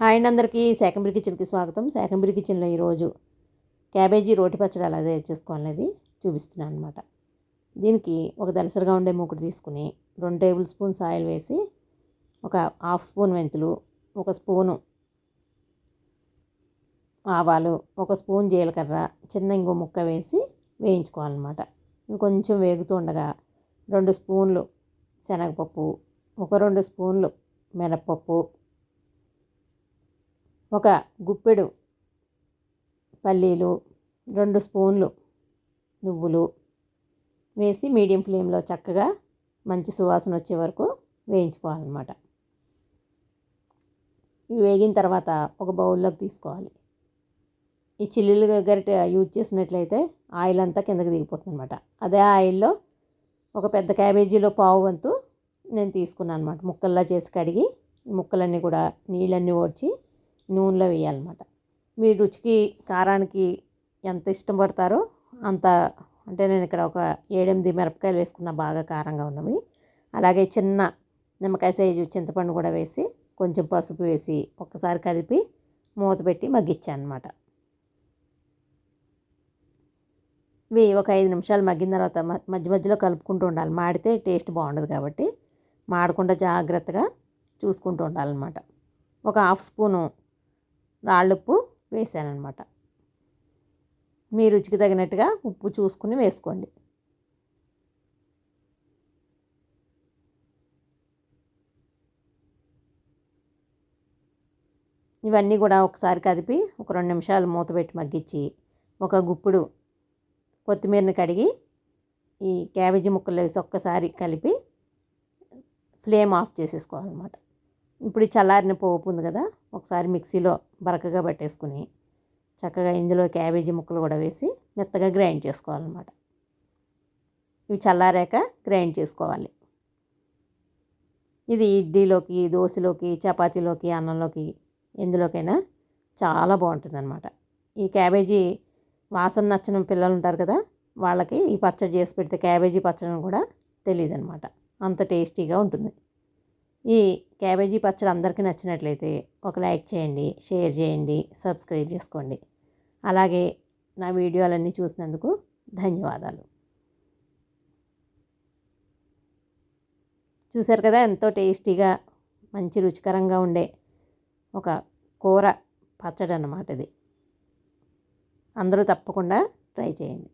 Hi అండి అందరికీ. శాకంబరి కిచెన్కి స్వాగతం. శాకంబరి కిచెన్లో ఈరోజు క్యాబేజీ రోటి పచ్చడి ఎలా తయారు చేసుకోవాలనేది చూపిస్తున్నాను అనమాట దీనికి ఒక దలసరిగా ఉండే మూకుడు తీసుకుని రెండు టేబుల్ స్పూన్స్ ఆయిల్ వేసి ఒక హాఫ్ స్పూన్ మెంతులు ఒక స్పూను ఆవాలు ఒక స్పూన్ జీలకర్ర చిన్న ఇంకో ముక్క వేసి వేయించుకోవాలన్నమాట ఇవి కొంచెం వేగుతూ ఉండగా రెండు స్పూన్లు శనగపప్పు ఒక రెండు స్పూన్లు మినప్పప్పు ఒక గుప్పెడు పల్లీలు రెండు స్పూన్లు నువ్వులు వేసి మీడియం ఫ్లేమ్లో చక్కగా మంచి సువాసన వచ్చే వరకు వేయించుకోవాలన్నమాట. ఇవి వేగిన తర్వాత ఒక బౌల్లోకి తీసుకోవాలి. ఈ చిల్లీలు గరిట యూజ్ చేసినట్లయితే ఆయిల్ అంతా కిందకి దిగిపోతుంది అనమాట అదే ఆయిల్లో ఒక పెద్ద క్యాబేజీలో పావు వంతు నేను తీసుకున్నాను అనమాట ముక్కల్లా చేసి కడిగి ముక్కలన్నీ కూడా నీళ్ళన్నీ ఓడ్చి నూనెలో వేయాలన్నమాట. మీ రుచికి కారానికి ఎంత ఇష్టపడతారో అంత అంటే నేను ఇక్కడ ఒక ఏడెనిమిది మిరపకాయలు వేసుకున్న బాగా కారంగా ఉన్నవి. అలాగే చిన్న నిమ్మకాయ సైజు చింతపండు కూడా వేసి కొంచెం పసుపు వేసి ఒక్కసారి కలిపి మూత పెట్టి మగ్గించాను అనమాట ఇవి ఒక ఐదు నిమిషాలు మగ్గిన తర్వాత మధ్య మధ్యలో కలుపుకుంటూ ఉండాలి. మాడితే టేస్ట్ బాగుండదు కాబట్టి మాడకుండా జాగ్రత్తగా చూసుకుంటూ ఉండాలన్నమాట. ఒక హాఫ్ స్పూను రాళ్ళుప్పు వేసానమాట మీ రుచికి తగినట్టుగా ఉప్పు చూసుకుని వేసుకోండి. ఇవన్నీ కూడా ఒకసారి కదిపి ఒక రెండు నిమిషాలు మూత పెట్టి మగ్గించి ఒక గుప్పుడు కొత్తిమీరని కడిగి ఈ క్యాబేజీ ముక్కలు వేసి ఒక్కసారి కలిపి ఫ్లేమ్ ఆఫ్ చేసేసుకోవాలన్నమాట. ఇప్పుడు చల్లారిన పోపు ఉంది కదా ఒకసారి మిక్సీలో బరకగా పట్టేసుకుని చక్కగా ఇందులో క్యాబేజీ ముక్కలు కూడా వేసి మెత్తగా గ్రైండ్ చేసుకోవాలన్నమాట. ఇవి చల్లారాక గ్రైండ్ చేసుకోవాలి. ఇది ఇడ్లీలోకి దోశలోకి చపాతీలోకి అన్నంలోకి ఎందులోకైనా చాలా బాగుంటుంది ఈ క్యాబేజీ వాసన నచ్చిన పిల్లలు ఉంటారు కదా వాళ్ళకి ఈ పచ్చడి చేసి పెడితే క్యాబేజీ పచ్చడి కూడా తెలియదు అనమాట అంత టేస్టీగా ఉంటుంది. ఈ క్యాబేజీ పచ్చడి అందరికీ నచ్చినట్లయితే ఒక లైక్ చేయండి షేర్ చేయండి సబ్స్క్రైబ్ చేసుకోండి. అలాగే నా వీడియోలన్నీ చూసినందుకు ధన్యవాదాలు. చూశారు కదా ఎంతో టేస్టీగా మంచి రుచికరంగా ఉండే ఒక కూర పచ్చడి అన్నమాట ఇది. అందరూ తప్పకుండా ట్రై చేయండి.